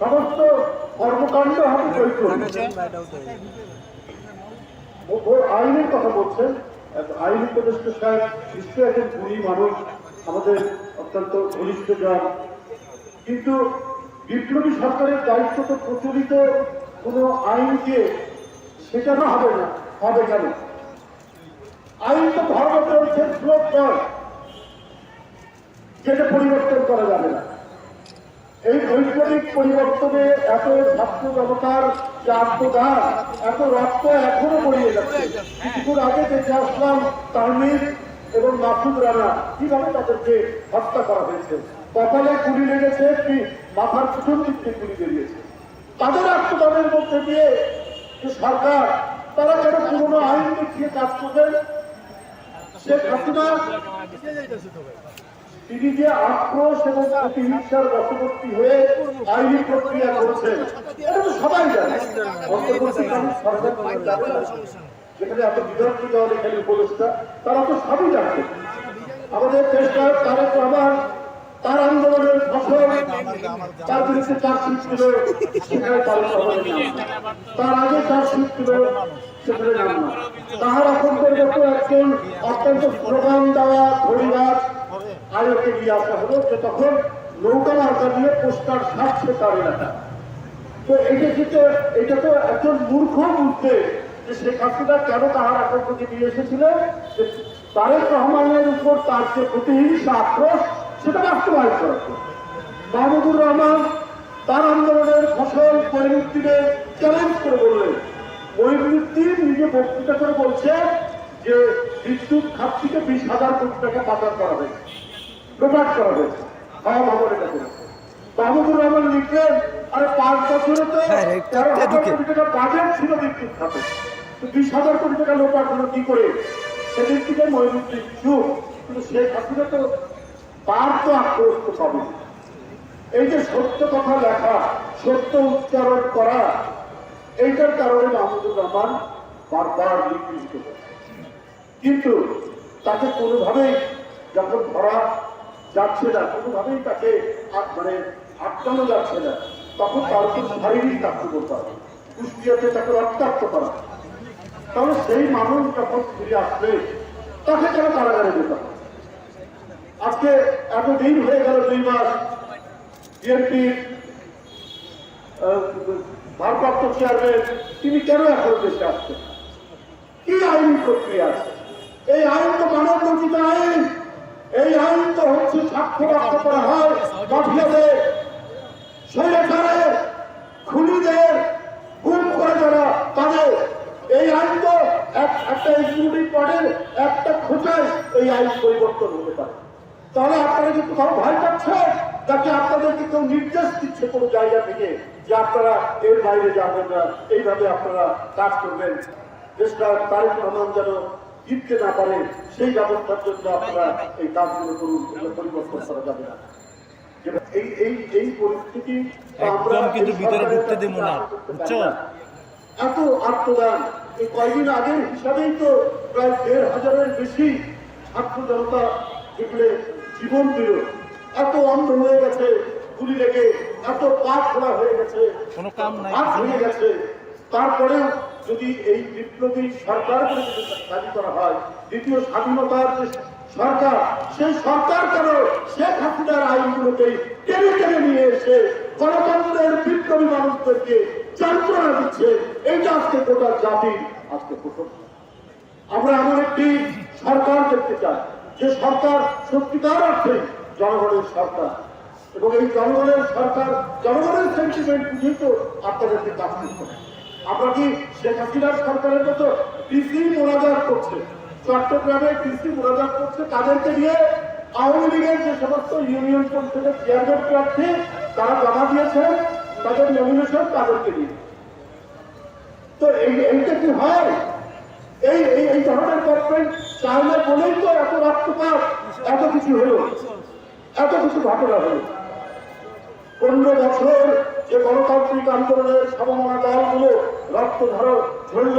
সমস্ত কর্মকাণ্ড হবে ও আইনের কথা বলছেন। আইন উপদেষ্টা সাহেব নিশ্চয়ই একজন গুণী মানুষ আমাদের অত্যন্ত ঘনিষ্ঠ যান কিন্তু বিপ্লবী সরকারের দায়িত্ব তো প্রচলিত কোনো আইনকে শেখানো হবে না, হবে কেন? আইন তো ধর্ম চলছে শ্লোক যেটা পরিবর্তন করা যাবে না। এই বৈজ্ঞানিক পরিবর্তনে এত ছাত্র জনতার যে আত্মদান এত রক্ত এখনও বড়িয়ে যাচ্ছে। কিছুক্ষণ আগে দেখে আসলাম তাহমিদ এবং মাসুদ রানা কীভাবে তাদেরকে হত্যা করা হয়েছে। কপালে গুলি লেগেছে কি মাথার পিছন দিক গুলি বেরিয়েছে। তাদের আত্মদানের মধ্যে দিয়ে যে সরকার, তারা কেন পুরোনো আইন দেখিয়ে কাজ করবেন শেখ হাসিনা তিনি যে আক্রোশ এবং প্রতিহিংসার বশবর্তী হয়ে আইনি প্রক্রিয়া করেছেন এটা তো সবাই জানে। অন্তর্বর্তীকালীন সরকার তো যেখানে এত বিতর্ক দল এখানে উপদেষ্টা, তারা তো সবই জানবে আমাদের চেষ্টা তারেক রহমান, তার আন্দোলনের ফসল, তার বিরুদ্ধে চার্জশিট ছিল, সেখানে তারেক রহমানের তার আগে চার্জশিট ছিল, সেখানে তাহার এখন পর্যন্ত একজন অত্যন্ত স্লোগান দেওয়া ধরিবাজ আয়োকে নিয়ে আসা হলো যে তখন নৌকা মার্কা দিয়ে পোস্টার ছাড়ছে তার এলাকা। তো এটা কিন্তু এটা তো একজন মূর্খ বুঝতে যে শেখ হাসিনা কেন তাহার আতঙ্ককে নিয়ে এসেছিল যে তারেক রহমানের উপর তার যে প্রতিহিংসা আক্রোশ, সেটা বাস্তবায়ন করা। মাহমুদুর রহমান তার আন্দোলনের ফসল মহিনুদ্দিনের চ্যালেঞ্জ করে বললেন। মহিনুদ্দিন নিজে বক্তৃতা করে বলছে যে বিদ্যুৎ খাত থেকে বিশ হাজার কোটি টাকা পাচার করা হয়েছে। প্রকাশ করা হয়েছে। হাওয়া ভবনের কাছে। মাহমুদুর রহমান লিখলেন আরে পাঁচ বছরে তো হ্যাঁ, তেরো হাজার কোটি টাকা বাজেট ছিল বিদ্যুৎ খাতে বিশ হাজার কোটি টাকা লোপাট হলো কি করে? সেদিন থেকে মহিনুদ্দিন কিন্তু শেখ হাসিনা তো তার তো আক্রোশ তো পাবে। এই যে সত্য কথা লেখা সত্য উচ্চারণ করা এইটার কারণে মাহমুদুর রহমান বারবার নিগৃহীত কিন্তু তাকে কোনোভাবেই যখন ধরা যাচ্ছে না, কোনোভাবেই তাকে মানে আটকানো যাচ্ছে না। তখন তার উপর শারীরিক আক্রমণ করা কুষ্টিয়াতে তাকে রক্তাক্ত করা। তাহলে সেই মানুষ যখন ফিরে আসবে, তাকে কেন কারাগারে যেতে হবে? আজকে এতদিন হয়ে গেল দুই মাস, বিএনপি ভারপ্রাপ্ত চেয়ারম্যান, তিনি কেন এখন দেশে আসছেন? কি আইনি প্রক্রিয়া আছে? এই আইন তো মানব আইন এই আইন তো হচ্ছে রক্ষা করা হয় মাফিয়াদের। স্বৈরাচারের খুনিদের গুম করে যারা তাদের। এই আইন তো এক- একটা এক্সিকিউটিভ বডির একটা খোঁচায় এই আইন পরিবর্তন হতে পারে। তাহলে আপনারা কি কোথাও ভয় পাচ্ছেন? তাকে আপনাদেরকে কেউ নির্দেশ দিচ্ছে কোনো জায়গা থেকে যে আপনারা এর বাইরে যাবেন না? এইভাবে আপনারা কাজ করবেন। দেশটা তারেক রহমান যেন জিততে না পারে সেই ব্যবস্থার জন্য আপনারা এই কাজগুলো করুন পরিবর্তন করা যাবে না এই এই এই পরিস্থিতি একদম কিন্তু ভিতরে ঢুকতে দেবো না, বুঝছ? এত আত্মদান এই কয়েকদিন আগের হিসাবেই তো প্রায় দেড় হাজারের বেশি ছাত্র জনতা যেগুলো জীবন দিল এত অন্ধ হয়ে গেছে গুলি লেগে এত পা খোলা হয়ে গেছে কোনো কাম নাই, নাই। গেছে তারপরেও যদি এই বিপ্লবী সরকার দাবি করা হয়, দ্বিতীয় স্বাধীনতার যে সরকার, সেই সরকার কেন শেখ হাসিনার আইনগুলোকেই টেনে টেনে নিয়ে এসে গণতন্ত্রের বিপ্লবী মানুষদেরকে যন্ত্রণা দিচ্ছে? এইটা আজকে গোটা জাতি আজকে প্রথম আমরা এমন একটি সরকার দেখতে চাই, যে সরকার সত্যিকার অর্থে জনগণের সরকার। এবং এই জনগণের সরকার, জনগণের সেন্টিমেন্ট বুঝেই তো আপনাদেরকে কাজ করতে। আমরা কি শেখ হাসিনার সরকারের মতো কৃষি মোনাজাত করছে? চট্টগ্রামে কৃষি মোনাজাত করছে, তাদেরকে নিয়ে আওয়ামী লীগের যে সমস্ত ইউনিয়ন পরিষদের চেয়ারম্যান প্রার্থী তারা জমা দিয়েছে, তাদের নমিনেশন তাদেরকে দিয়ে। তো এইটা কি হয়? এই এই ধরনের গভর্নমেন্ট চাইলে বলেই তো এত রক্তপাত এত কিছু হলো, এত কিছু ঘটনা হলো। পনেরো বছর যে গণতান্ত্রিক আন্দোলনের সমমনা দলগুলো রক্ত ধর ঝরল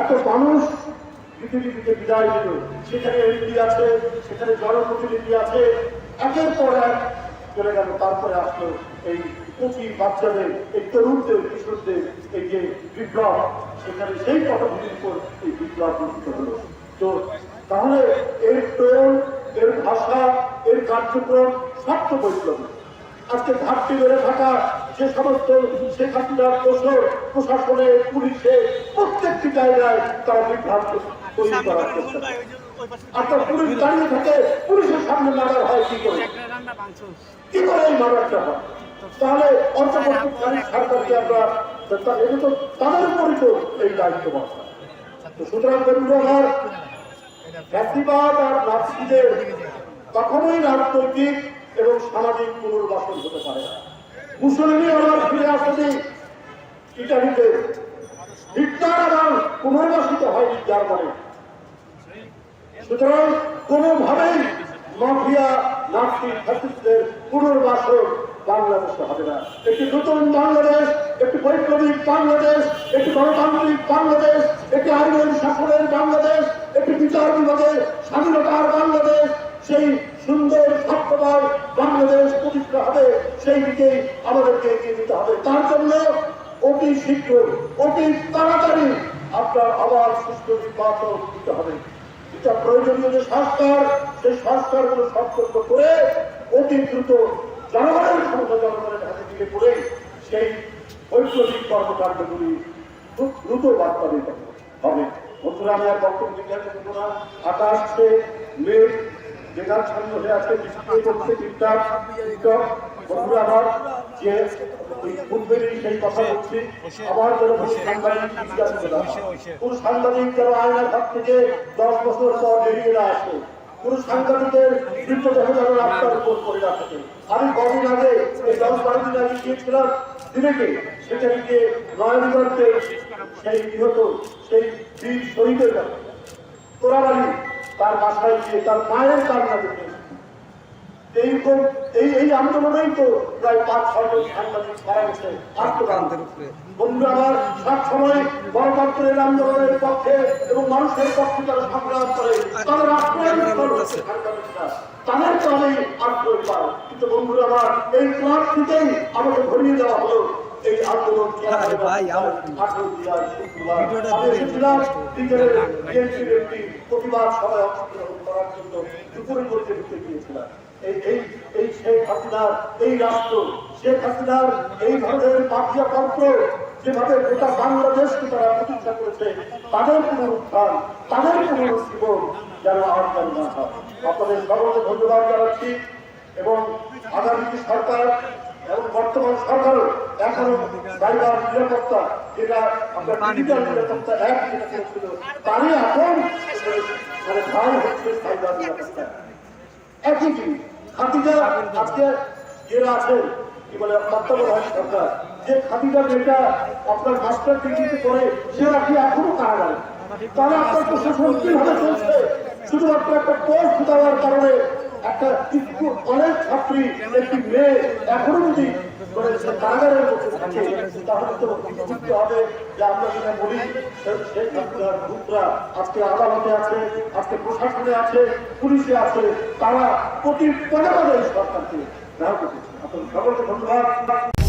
এত মানুষ পৃথিবীতে বিদায় দিল সেখানে এমপি আছে, সেখানে জনপ্রতিনিধি আছে। একের পর এক চলে গেল, তারপরে আসলো এই কচি বাচ্চাদের, এই তরুণদের, কিশোরদের, এই যে বিপ্লব, সেখানে সেই পটভূমির উপর এই বিপ্লব গঠিত হলো। তো তাহলে এর টোন, এর ভাষা, এর কার্যক্রম সব তো বৈপ্লবী আজকে ঘাটতি বেড়ে থাকা যে সমস্ত শেখ হাসিনার দোষর প্রশাসনে পুলিশে প্রত্যেকটি জায়গায় তারা বিভ্রান্ত তৈরি করার চেষ্টা আপনার পুলিশ দাঁড়িয়ে থাকে পুলিশের সামনে মারার হয় কি করে? কি করে এই মারারটা হয়? তাহলে অন্তর্বর্তীকালীন সরকারকে আমরা এটা তো তাদের উপরই তো এই দায়িত্ব বর্তা তো সুতরাং আমার ব্যক্তিবাদ আর নাস্তিদের কখনোই রাজনৈতিক এবং সামাজিক পুনর্বাসন হতে পারে না। মুসলিমই আবার ফিরে আসেনি। ইটালিতে আবার পুনর্বাসিত হয়নি জার্মানি সুতরাং কোনোভাবেই মাফিয়া নাস্তিক ফ্যাসিস্টদের পুনর্বাসন বাংলাদেশে হবে না। একটি নতুন বাংলাদেশ, একটি বৈপ্লবিক বাংলাদেশ, একটি গণতান্ত্রিক বাংলাদেশ, একটি আইনের শাসনের বাংলাদেশ, একটি বিচার বিভাগের স্বাধীনতার বাংলাদেশ, সেই সুন্দর সত্যময় বাংলাদেশ প্রতিষ্ঠা হবে, সেই দিকে আমাদেরকে এগিয়ে দিতে হবে। তার জন্য অতি শীঘ্র, অতি তাড়াতাড়ি আপনার আবার সুস্থ নির্বাচন দিতে হবে। এটা প্রয়োজনীয় যে সংস্কার, সেই সংস্কারগুলো সম্পর্ক করে অতি দ্রুত জনগণের ক্ষমতা জনগণের হাতে দিকে পড়ে সেই বৈপ্লবিক কর্মকাণ্ডগুলি দ্রুত বার্তা দিতে হবে। বন্ধুরা, আমি আর বক্তব্য জিজ্ঞাসা করব না। আকাশ মেঘ বেকার ছন্দ হয়ে আছে বৃষ্টি করছে টিপটাপ আমার যে সেই আবার সাংবাদিক করে। কোন থেকে দশ বছর আসে। কোন সাংবাদিকের পড়ে না থাকে। আমি কদিন আগে এই দশ বারো দিন আগে গিয়েছিলাম দিনেকে সেখানে সেই নিহত, সেই বীর শহীদের কথা। তোরাবাড়ি তার বাসায় গিয়ে তার মায়ের কান্না দেখে। এই এই এই আন্দোলনেই তো প্রায় পাঁচ সাংবাদিক মারা গেছে আত্মদান বন্ধু আমার সব সময় গণতন্ত্রের আন্দোলনের পক্ষে এবং মানুষের পক্ষে তারা সংগ্রাম করে তাদের আমি পাই কিন্তু বন্ধুরা আমার এই থেকেই আমাকে ধরিয়ে দেওয়া হলো। এই আন্দোলন আরে ভাই, আমার- আঠারো জুলাই শুক্রবার আমি এসেছিলাম বিকেলের বিএনপির একটি প্রতিবাদ সভায় অংশগ্রহণ করার জন্য দুপুরের মধ্যে ঢুকে গিয়েছিলাম। এই এই এই শেখ হাসিনার এই রাষ্ট্র শেখ হাসিনার এই ধরনের মাফিয়া তন্ত্র যেভাবে গোটা বাংলাদেশকে তারা প্রতিষ্ঠা করেছে তাদের পুনরুত্থান তাদের পুনরুজ্জীবন যেন আর যেন না হয়। আপনাদের সকলকে ধন্যবাদ জানাচ্ছি এবং আগামী সরকার এবং বর্তমান সরকারও নিরাপত্তা যেটা আপনার ডিজিটাল নিরাপত্তা। এক যেটা করেছিল তারই এখন মানে ভাই হচ্ছে সাইবার নিরাপত্তা। একই জিনিস খাদিজা আজকে যারা আছেন কি বলে তত্ত্বাবধায়ক সরকার। যে খাদিজা যেটা আপনার মাস্টার ডিগ্রিতে করে সে নাকি এখনও কারাগারে তাহলে আপনার প্রশাসন কীভাবে চলছে শুধুমাত্র একটা পোস্ট দেওয়ার কারণে একটা অনেক ছাত্রী, একটি মেয়ে এখনও যদি মানে কারাগারের মধ্যে থাকে, তাহলে তো হবে যে আমরা যেটা বলি সেই ছাত্রার ভূতরা আজকে আদালতে আছে, আজকে প্রশাসনে আছে, পুলিশে আছে, তারা প্রতি পদে পদে সরকারকে আপনার সকলকে ধন্যবাদ।